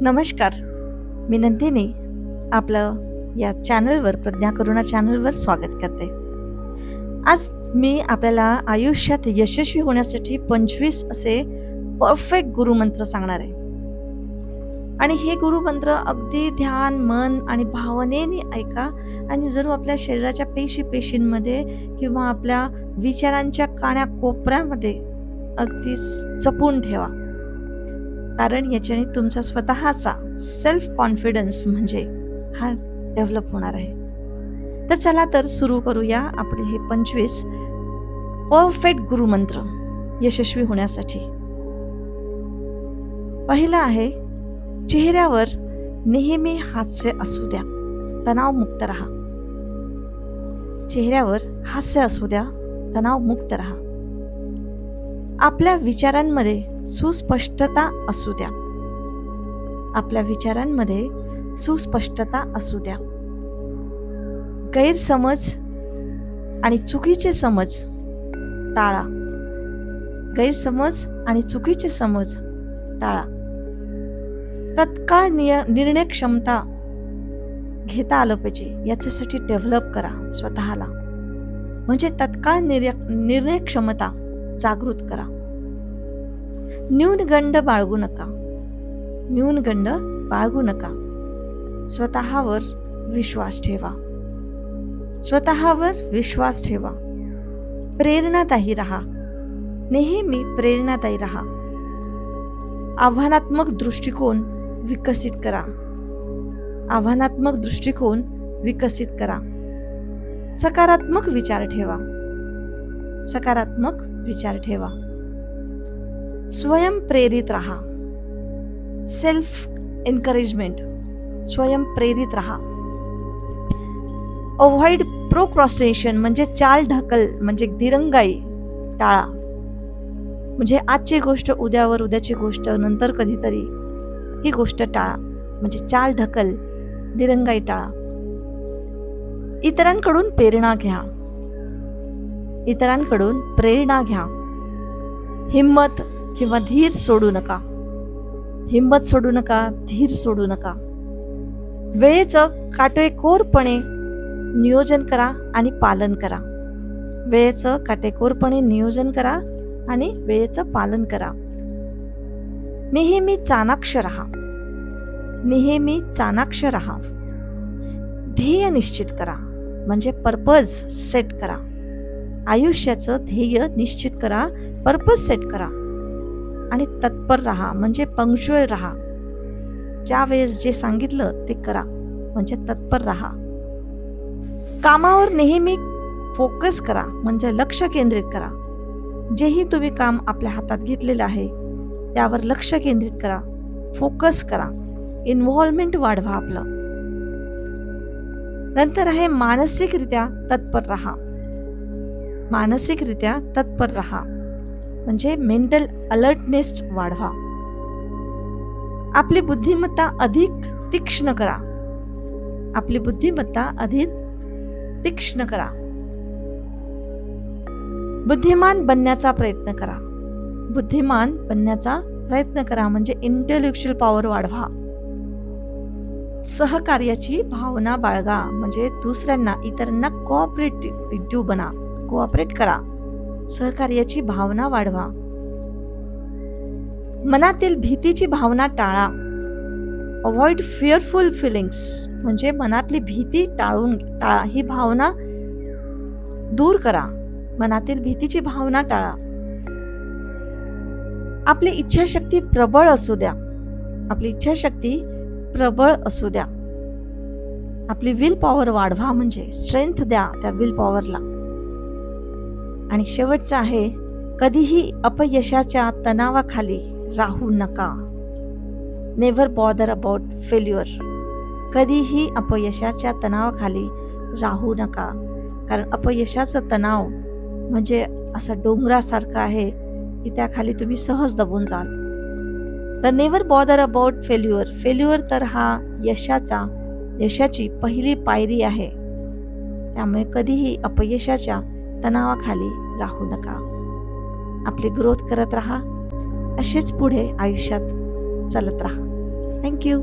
नमस्कार. मी नंदिनी. आपलं या चॅनलवर प्रज्ञा करुणा चॅनलवर स्वागत करते. आज मी आपल्याला आयुष्यात यशस्वी होण्यासाठी पंचवीस असे परफेक्ट गुरुमंत्र सांगणार आहे. आणि हे गुरुमंत्र अगदी ध्यान मन आणि भावनेने ऐका आणि जरूर आपल्या शरीराच्या पेशी पेशींमध्ये किंवा आपल्या विचारांच्या काण्या कोपऱ्यामध्ये अगदी जपून ठेवा. कारण याच्याने तुमचा स्वतःचा सेल्फ कॉन्फिडन्स म्हणजे हा डेव्हलप होणार आहे. तर चला तर सुरू करूया आपले हे पंचवीस परफेक्ट गुरुमंत्र यशस्वी होण्यासाठी. पहिला आहे चेहऱ्यावर नेहमी हास्य असू द्या तणावमुक्त राहा. चेहऱ्यावर हास्य असू द्या तणावमुक्त राहा. आपल्या विचारांमध्ये सुस्पष्टता असू द्या. आपल्या विचारांमध्ये सुस्पष्टता असू द्या. गैरसमज आणि चुकीचे समज टाळा. गैरसमज आणि चुकीचे समज टाळा. तत्काळ निय निर्णय क्षमता घेता आलं पाहिजे याच्यासाठी डेव्हलप करा स्वतःला. म्हणजे तत्काळ निर्य निर्णय क्षमता जागृत करा. न्यूनगंड बाळगू नका. न्यूनगंड बाळगू नका. स्वतःवर विश्वास ठेवा. स्वतःवर विश्वास ठेवा. प्रेरणादायी राहा. नेहमी प्रेरणादायी राहा. आव्हानात्मक दृष्टिकोन विकसित करा. आव्हानात्मक दृष्टिकोन विकसित करा. सकारात्मक विचार ठेवा. सकारात्मक विचार ठेवा. स्वयंप्रेरित राहा. सेल्फ एनकरेजमेंट स्वयंप्रेरित राहा. अवॉइड प्रोक्रॉस्टिनेशन म्हणजे चाल ढकल म्हणजे दिरंगाई टाळा. म्हणजे आजची गोष्ट उद्यावर उद्याची गोष्ट नंतर कधीतरी ही गोष्ट टाळा. म्हणजे चाल ढकल दिरंगाई टाळा. इतरांकडून प्रेरणा घ्या. इतरांकडून प्रेरणा घ्या. हिंमत किंवा धीर सोडू नका. हिंमत सोडू नका धीर सोडू नका. वेळेचं काटेकोरपणे नियोजन करा आणि पालन करा. वेळेचं काटेकोरपणे नियोजन करा आणि वेळेचं पालन करा. नेहमी चाणाक्ष राहा. नेहमी चाणाक्ष राहा. ध्येय निश्चित करा. म्हणजे पर्पज सेट करा. आयुष्याचं ध्येय निश्चित करा पर्पज सेट करा. आणि तत्पर राहा म्हणजे पंक्च्युअल राहा. ज्या वेळेस जे सांगितलं ते करा म्हणजे तत्पर राहा. कामावर नेहमी फोकस करा म्हणजे लक्ष केंद्रित करा. जेही तुम्ही काम आपल्या हातात घेतलेलं आहे त्यावर लक्ष केंद्रित करा फोकस करा. इन्व्हॉल्वमेंट वाढवा आपलं. नंतर आहे मानसिकरित्या तत्पर राहा. मानसिकरित्या तत्पर राहा. म्हणजे मेंटल अलर्टनेस वाढवा. आपली बुद्धिमत्ता अधिक तीक्ष्ण करा. आपली बुद्धिमत्ता अधिक तीक्ष्ण करा. बुद्धिमान बनण्याचा प्रयत्न करा. बुद्धिमान बनण्याचा प्रयत्न करा. म्हणजे इंटेलेक्च्युअल पॉवर वाढवा. सहकार्याची भावना बाळगा. म्हणजे दुसऱ्यांना इतरांना कोऑपरेटिव्ह बना. कोऑपरेट करा. सहकार्याची भावना वाढवा. मनातील भीतीची भावना टाळा. अवॉइड फिअरफुल फिलिंग्स म्हणजे मनातली भीती टाळून टाळा. ही भावना दूर करा. मनातील भीतीची भावना टाळा. आपली इच्छाशक्ती प्रबळ असू द्या. आपली इच्छाशक्ती प्रबळ असू द्या. आपली विल पॉवर वाढवा म्हणजे स्ट्रेंथ द्या त्या विल पॉवरला आणि शेवटचं आहे कधीही अपयशाच्या तणावाखाली राहू नका. नेव्हर बॉदर अबाउट फेल्युअर कधीही अपयशाच्या तणावाखाली राहू नका. कारण अपयशाचं तणाव म्हणजे असं डोंगरासारखं आहे की त्याखाली तुम्ही सहज दबून जाल. तर never bother about failure failure तर हा यशाचा यशाची पहिली पायरी आहे. त्यामुळे कधीही अपयशाच्या तणावाखाली राहू नका. आपली ग्रोथ करत राहा. असेच पुढे आयुष्यात चालत राहा. थँक्यू